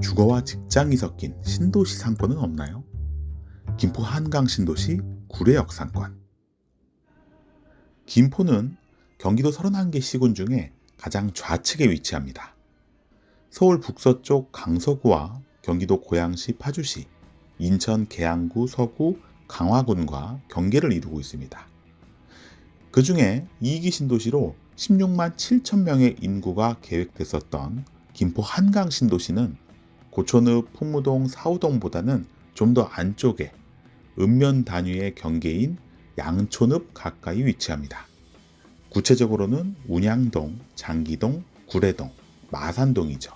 주거와 직장이 섞인 신도시 상권은 없나요? 김포 한강 신도시 구례역 상권. 김포는 경기도 31개 시군 중에 가장 좌측에 위치합니다. 서울 북서쪽 강서구와 경기도 고양시 파주시, 인천 계양구 서구 강화군과 경계를 이루고 있습니다. 그 중에 2기 신도시로 16만 7천 명의 인구가 계획됐었던 김포 한강 신도시는 고촌읍 풍무동 사우동보다는 좀 더 안쪽에 읍면 단위의 경계인 양촌읍 가까이 위치합니다. 구체적으로는 운양동, 장기동, 구례동, 마산동이죠.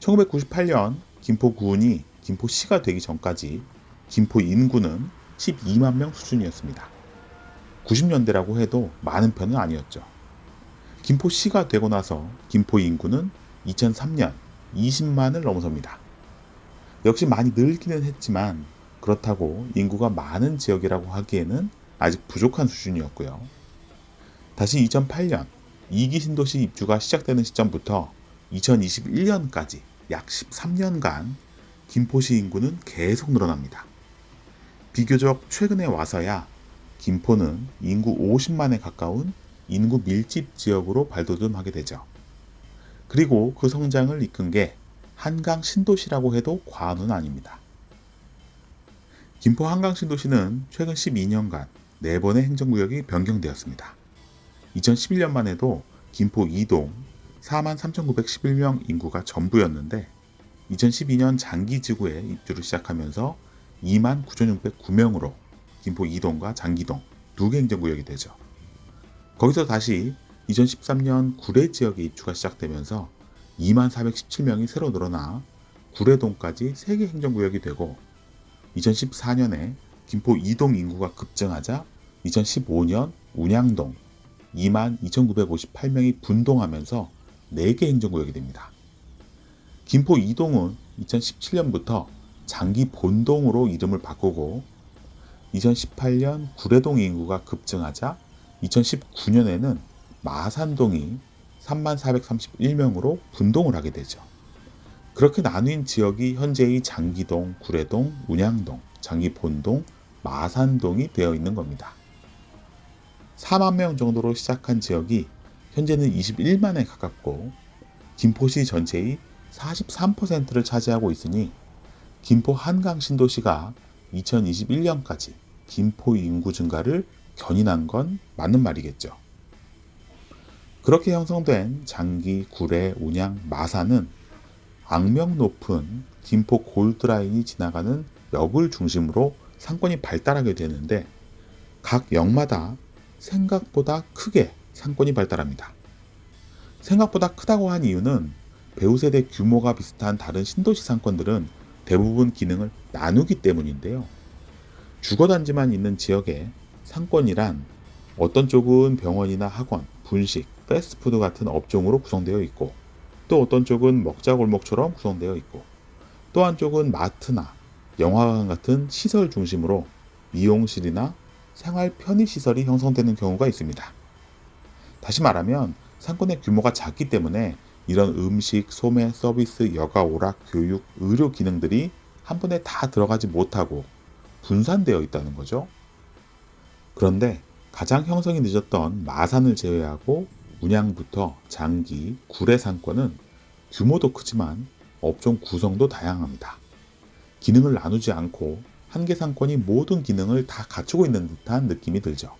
1998년 김포구은이 김포시가 되기 전까지 김포 인구는 12만 명 수준이었습니다. 90년대라고 해도 많은 편은 아니었죠. 김포시가 되고 나서 김포 인구는 2003년 20만을 넘어섭니다. 역시 많이 늘기는 했지만 그렇다고 인구가 많은 지역이라고 하기에는 아직 부족한 수준이었고요. 다시 2008년 2기 신도시 입주가 시작되는 시점부터 2021년까지 약 13년간 김포시 인구는 계속 늘어납니다. 비교적 최근에 와서야 김포는 인구 50만에 가까운 인구 밀집 지역으로 발돋움하게 되죠. 그리고 그 성장을 이끈 게 한강 신도시라고 해도 과언은 아닙니다. 김포 한강 신도시는 최근 12년간 4번의 행정구역이 변경되었습니다. 2011년만 해도 김포 2동 43,911명 인구가 전부였는데 2012년 장기지구에 입주를 시작하면서 29,609명으로 김포 2동과 장기동 두 개 행정구역이 되죠. 거기서 다시 2013년 구례 지역에 입주가 시작되면서 2417명이 새로 늘어나 구례동까지 3개 행정구역이 되고 2014년에 김포 2동 인구가 급증하자 2015년 운양동 22,958명이 분동하면서 4개 행정구역이 됩니다. 김포 2동은 2017년부터 장기 본동으로 이름을 바꾸고 2018년 구례동 인구가 급증하자 2019년에는 마산동이 3431명으로 분동을 하게 되죠. 그렇게 나뉜 지역이 현재의 장기동, 구례동, 운양동, 장기본동, 마산동이 되어 있는 겁니다. 4만 명 정도로 시작한 지역이 현재는 21만에 가깝고 김포시 전체의 43%를 차지하고 있으니 김포 한강 신도시가 2021년까지 김포 인구 증가를 견인한 건 맞는 말이겠죠. 그렇게 형성된 장기, 구례, 운양, 마산은 악명 높은 김포 골드라인이 지나가는 역을 중심으로 상권이 발달하게 되는데 각 역마다 생각보다 크게 상권이 발달합니다. 생각보다 크다고 한 이유는 배우 세대 규모가 비슷한 다른 신도시 상권들은 대부분 기능을 나누기 때문인데요. 주거단지만 있는 지역에 상권이란 어떤 쪽은 병원이나 학원, 분식, 패스트푸드 같은 업종으로 구성되어 있고 또 어떤 쪽은 먹자골목처럼 구성되어 있고 또 한쪽은 마트나 영화관 같은 시설 중심으로 미용실이나 생활 편의시설이 형성되는 경우가 있습니다. 다시 말하면 상권의 규모가 작기 때문에 이런 음식, 소매, 서비스, 여가, 오락, 교육, 의료 기능들이 한 번에 다 들어가지 못하고 분산되어 있다는 거죠. 그런데 가장 형성이 늦었던 마산을 제외하고 운양부터 장기, 구례 상권은 규모도 크지만 업종 구성도 다양합니다. 기능을 나누지 않고 한 개 상권이 모든 기능을 다 갖추고 있는 듯한 느낌이 들죠.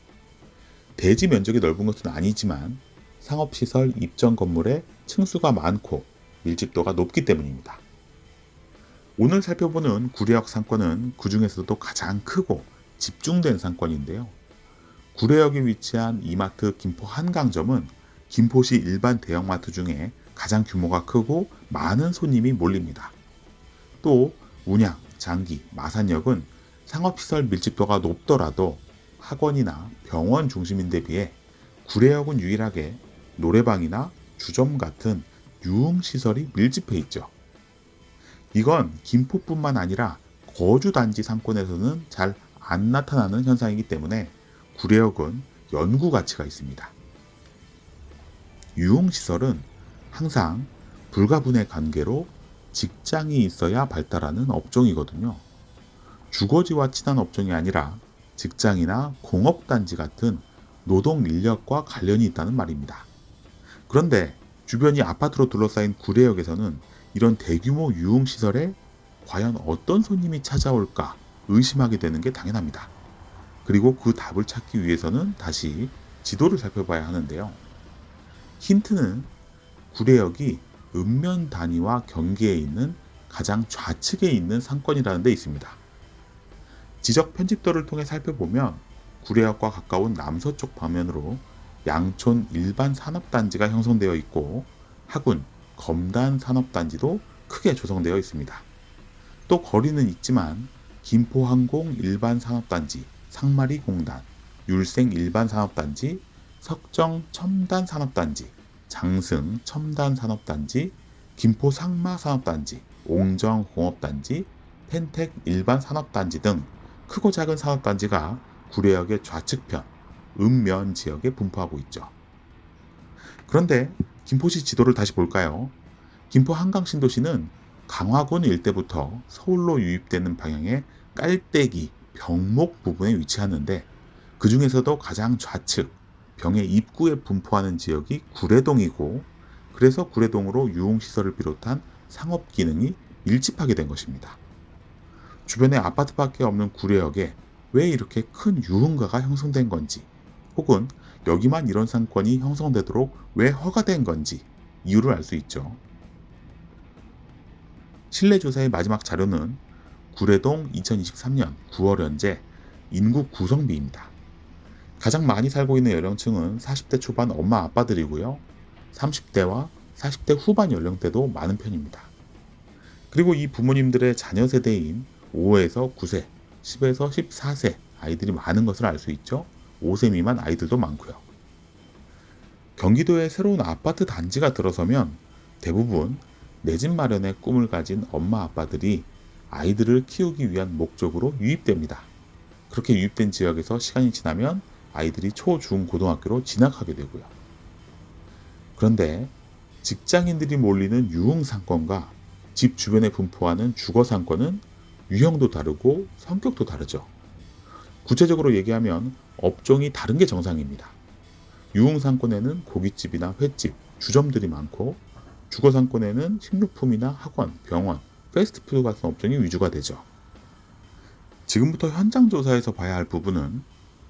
대지 면적이 넓은 것은 아니지만 상업시설 입점 건물에 층수가 많고 밀집도가 높기 때문입니다. 오늘 살펴보는 구례역 상권은 그 중에서도 가장 크고 집중된 상권인데요. 구례역에 위치한 이마트 김포 한강점은 김포시 일반 대형마트 중에 가장 규모가 크고 많은 손님이 몰립니다. 또 운양, 장기, 마산역은 상업시설 밀집도가 높더라도 학원이나 병원 중심인데 비해 구례역은 유일하게 노래방이나 주점 같은 유흥시설이 밀집해 있죠. 이건 김포뿐만 아니라 거주단지 상권에서는 잘 안 나타나는 현상이기 때문에 구례역은 연구 가치가 있습니다. 유흥시설은 항상 불가분의 관계로 직장이 있어야 발달하는 업종이거든요. 주거지와 친한 업종이 아니라 직장이나 공업단지 같은 노동 인력과 관련이 있다는 말입니다. 그런데 주변이 아파트로 둘러싸인 구례역에서는 이런 대규모 유흥시설에 과연 어떤 손님이 찾아올까 의심하게 되는 게 당연합니다. 그리고 그 답을 찾기 위해서는 다시 지도를 살펴봐야 하는데요. 힌트는 구례역이 읍면 단위와 경계에 있는 가장 좌측에 있는 상권이라는 데 있습니다. 지적 편집도를 통해 살펴보면 구례역과 가까운 남서쪽 방면으로 양촌 일반 산업단지가 형성되어 있고 하군, 검단 산업단지도 크게 조성되어 있습니다. 또 거리는 있지만 김포항공 일반 산업단지, 상마리 공단, 율생 일반 산업단지, 석정 첨단 산업단지, 장승 첨단 산업단지, 김포 상마 산업단지, 옹정 공업단지, 펜텍 일반 산업단지 등 크고 작은 산업단지가 구례역의 좌측편, 읍면 지역에 분포하고 있죠. 그런데 김포시 지도를 다시 볼까요? 김포 한강 신도시는 강화군 일대부터 서울로 유입되는 방향의 깔때기, 병목 부분에 위치하는데 그 중에서도 가장 좌측, 병의 입구에 분포하는 지역이 구례동이고 그래서 구례동으로 유흥시설을 비롯한 상업 기능이 밀집하게 된 것입니다. 주변에 아파트밖에 없는 구례역에 왜 이렇게 큰 유흥가가 형성된 건지 혹은 여기만 이런 상권이 형성되도록 왜 허가된 건지 이유를 알 수 있죠. 실내조사의 마지막 자료는 구례동 2023년 9월 현재 인구 구성비입니다. 가장 많이 살고 있는 연령층은 40대 초반 엄마 아빠들이고요. 30대와 40대 후반 연령대도 많은 편입니다. 그리고 이 부모님들의 자녀 세대인 5에서 9세, 10에서 14세 아이들이 많은 것을 알 수 있죠. 5세 미만 아이들도 많고요. 경기도에 새로운 아파트 단지가 들어서면 대부분 내 집 마련의 꿈을 가진 엄마 아빠들이 아이들을 키우기 위한 목적으로 유입됩니다. 그렇게 유입된 지역에서 시간이 지나면 아이들이 초, 중, 고등학교로 진학하게 되고요. 그런데 직장인들이 몰리는 유흥 상권과 집 주변에 분포하는 주거 상권은 유형도 다르고 성격도 다르죠. 구체적으로 얘기하면 업종이 다른 게 정상입니다. 유흥 상권에는 고깃집이나 횟집, 주점들이 많고 주거 상권에는 식료품이나 학원, 병원, 패스트푸드 같은 업종이 위주가 되죠. 지금부터 현장 조사에서 봐야 할 부분은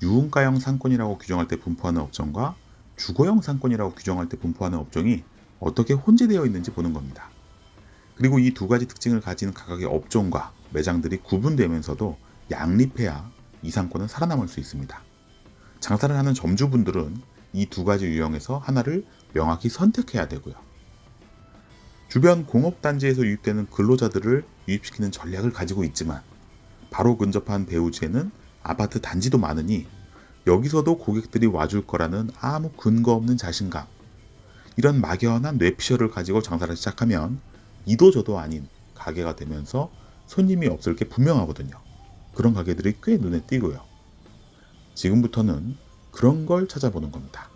유흥가형 상권이라고 규정할 때 분포하는 업종과 주거형 상권이라고 규정할 때 분포하는 업종이 어떻게 혼재되어 있는지 보는 겁니다. 그리고 이 두 가지 특징을 가진 각각의 업종과 매장들이 구분되면서도 양립해야 이 상권은 살아남을 수 있습니다. 장사를 하는 점주분들은 이 두 가지 유형에서 하나를 명확히 선택해야 되고요. 주변 공업단지에서 유입되는 근로자들을 유입시키는 전략을 가지고 있지만 바로 근접한 배우지에는 아파트 단지도 많으니 여기서도 고객들이 와줄 거라는 아무 근거 없는 자신감 이런 막연한 뇌피셜을 가지고 장사를 시작하면 이도 저도 아닌 가게가 되면서 손님이 없을 게 분명하거든요. 그런 가게들이 꽤 눈에 띄고요. 지금부터는 그런 걸 찾아보는 겁니다.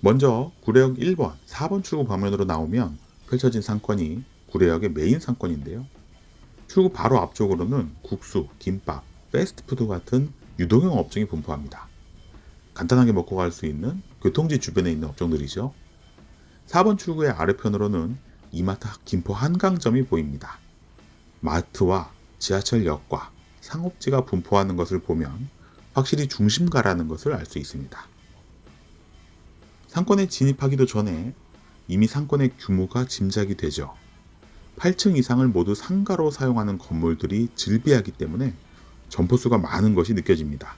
먼저 구례역 1번, 4번 출구 방면으로 나오면 펼쳐진 상권이 구례역의 메인 상권인데요. 출구 바로 앞쪽으로는 국수, 김밥, 패스트푸드 같은 유동형 업종이 분포합니다. 간단하게 먹고 갈 수 있는 교통지 주변에 있는 업종들이죠. 4번 출구의 아래편으로는 이마트 김포 한강점이 보입니다. 마트와 지하철역과 상업지가 분포하는 것을 보면 확실히 중심가라는 것을 알 수 있습니다. 상권에 진입하기도 전에 이미 상권의 규모가 짐작이 되죠. 8층 이상을 모두 상가로 사용하는 건물들이 즐비하기 때문에 점포수가 많은 것이 느껴집니다.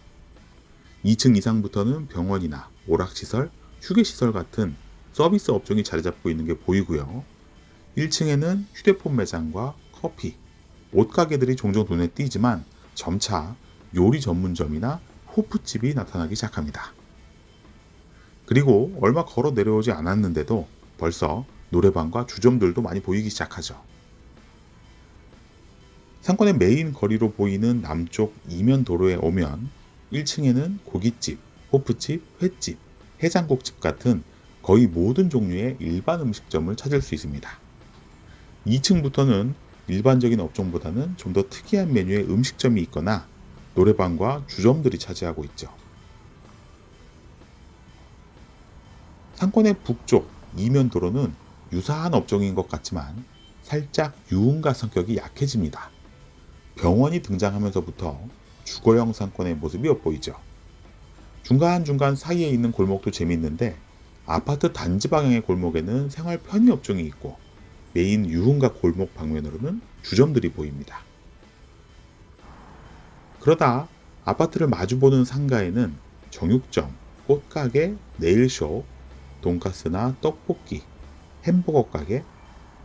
2층 이상부터는 병원이나 오락시설, 휴게시설 같은 서비스 업종이 자리 잡고 있는 게 보이고요. 1층에는 휴대폰 매장과 커피, 옷가게들이 종종 눈에 띄지만 점차 요리 전문점이나 호프집이 나타나기 시작합니다. 그리고 얼마 걸어 내려오지 않았는데도 벌써 노래방과 주점들도 많이 보이기 시작하죠. 상권의 메인 거리로 보이는 남쪽 이면 도로에 오면 1층에는 고깃집, 호프집, 횟집, 해장국집 같은 거의 모든 종류의 일반 음식점을 찾을 수 있습니다. 2층부터는 일반적인 업종보다는 좀 더 특이한 메뉴의 음식점이 있거나 노래방과 주점들이 차지하고 있죠. 상권의 북쪽 이면 도로는 유사한 업종인 것 같지만 살짝 유흥가 성격이 약해집니다. 병원이 등장하면서부터 주거형 상권의 모습이 엿보이죠. 중간중간 사이에 있는 골목도 재밌는데 아파트 단지 방향의 골목에는 생활 편의 업종이 있고 메인 유흥가 골목 방면으로는 주점들이 보입니다. 그러다 아파트를 마주보는 상가에는 정육점, 꽃가게, 네일숍, 돈가스나 떡볶이, 햄버거 가게,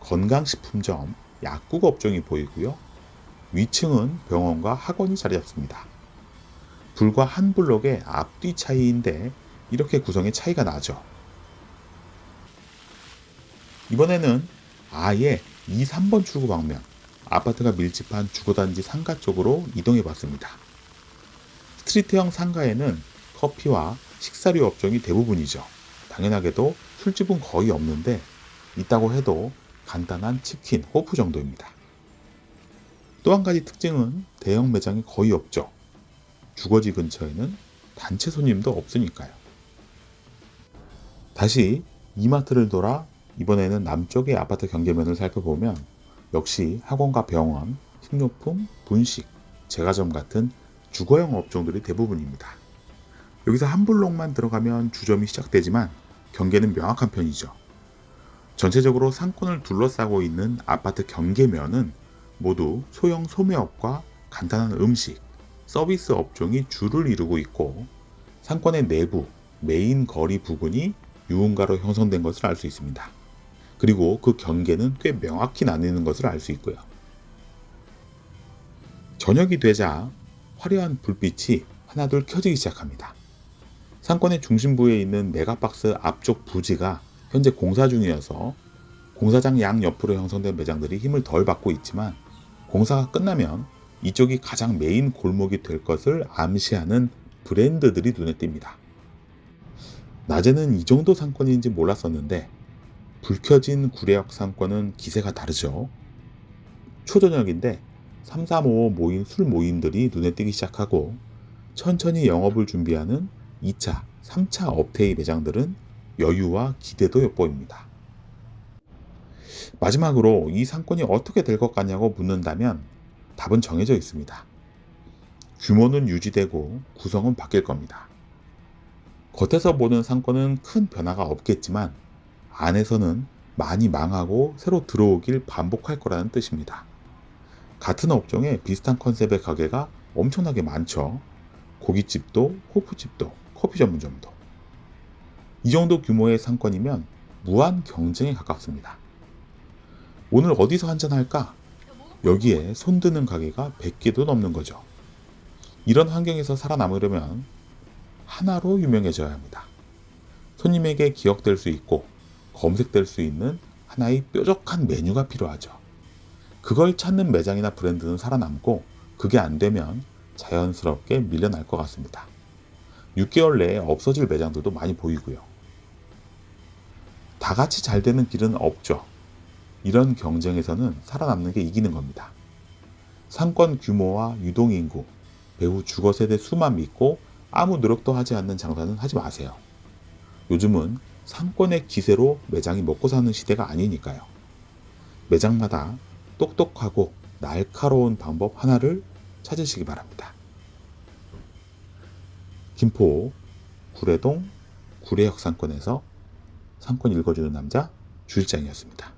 건강식품점, 약국 업종이 보이고요. 위층은 병원과 학원이 자리 잡습니다. 불과 한 블록의 앞뒤 차이인데 이렇게 구성의 차이가 나죠. 이번에는 아예 2, 3번 출구 방면, 아파트가 밀집한 주거단지 상가 쪽으로 이동해 봤습니다. 스트리트형 상가에는 커피와 식사류 업종이 대부분이죠. 당연하게도 술집은 거의 없는데 있다고 해도 간단한 치킨, 호프 정도입니다. 또 한 가지 특징은 대형 매장이 거의 없죠. 주거지 근처에는 단체 손님도 없으니까요. 다시 이마트를 돌아 이번에는 남쪽의 아파트 경계면을 살펴보면 역시 학원과 병원, 식료품, 분식, 제과점 같은 주거형 업종들이 대부분입니다. 여기서 한 블록만 들어가면 주점이 시작되지만 경계는 명확한 편이죠. 전체적으로 상권을 둘러싸고 있는 아파트 경계면은 모두 소형 소매업과 간단한 음식, 서비스 업종이 주를 이루고 있고 상권의 내부, 메인 거리 부근이 유흥가로 형성된 것을 알 수 있습니다. 그리고 그 경계는 꽤 명확히 나뉘는 것을 알 수 있고요. 저녁이 되자 화려한 불빛이 하나둘 켜지기 시작합니다. 상권의 중심부에 있는 메가박스 앞쪽 부지가 현재 공사 중이어서 공사장 양 옆으로 형성된 매장들이 힘을 덜 받고 있지만 공사가 끝나면 이쪽이 가장 메인 골목이 될 것을 암시하는 브랜드들이 눈에 띕니다. 낮에는 이 정도 상권인지 몰랐었는데 불 켜진 구례역 상권은 기세가 다르죠. 초저녁인데 3, 4, 5 모인 술 모임들이 눈에 띄기 시작하고 천천히 영업을 준비하는 2차, 3차 업테이 매장들은 여유와 기대도 엿보입니다. 마지막으로 이 상권이 어떻게 될 것 같냐고 묻는다면 답은 정해져 있습니다. 규모는 유지되고 구성은 바뀔 겁니다. 겉에서 보는 상권은 큰 변화가 없겠지만 안에서는 많이 망하고 새로 들어오길 반복할 거라는 뜻입니다. 같은 업종에 비슷한 컨셉의 가게가 엄청나게 많죠. 고깃집도, 호프집도, 커피 전문점도. 이 정도 규모의 상권이면 무한 경쟁에 가깝습니다. 오늘 어디서 한잔할까? 여기에 손드는 가게가 100개도 넘는 거죠. 이런 환경에서 살아남으려면 하나로 유명해져야 합니다. 손님에게 기억될 수 있고 검색될 수 있는 하나의 뾰족한 메뉴가 필요하죠. 그걸 찾는 매장이나 브랜드는 살아남고 그게 안 되면 자연스럽게 밀려날 것 같습니다. 6개월 내에 없어질 매장들도 많이 보이고요. 다 같이 잘 되는 길은 없죠. 이런 경쟁에서는 살아남는 게 이기는 겁니다. 상권 규모와 유동인구, 배후 주거 세대 수만 믿고 아무 노력도 하지 않는 장사는 하지 마세요. 요즘은 상권의 기세로 매장이 먹고 사는 시대가 아니니까요. 매장마다 똑똑하고 날카로운 방법 하나를 찾으시기 바랍니다. 김포 구례동 구례역 상권에서 상권 읽어주는 남자 주일장이었습니다.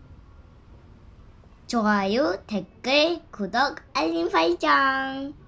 좋아요, 댓글, 구독, 알림 설정.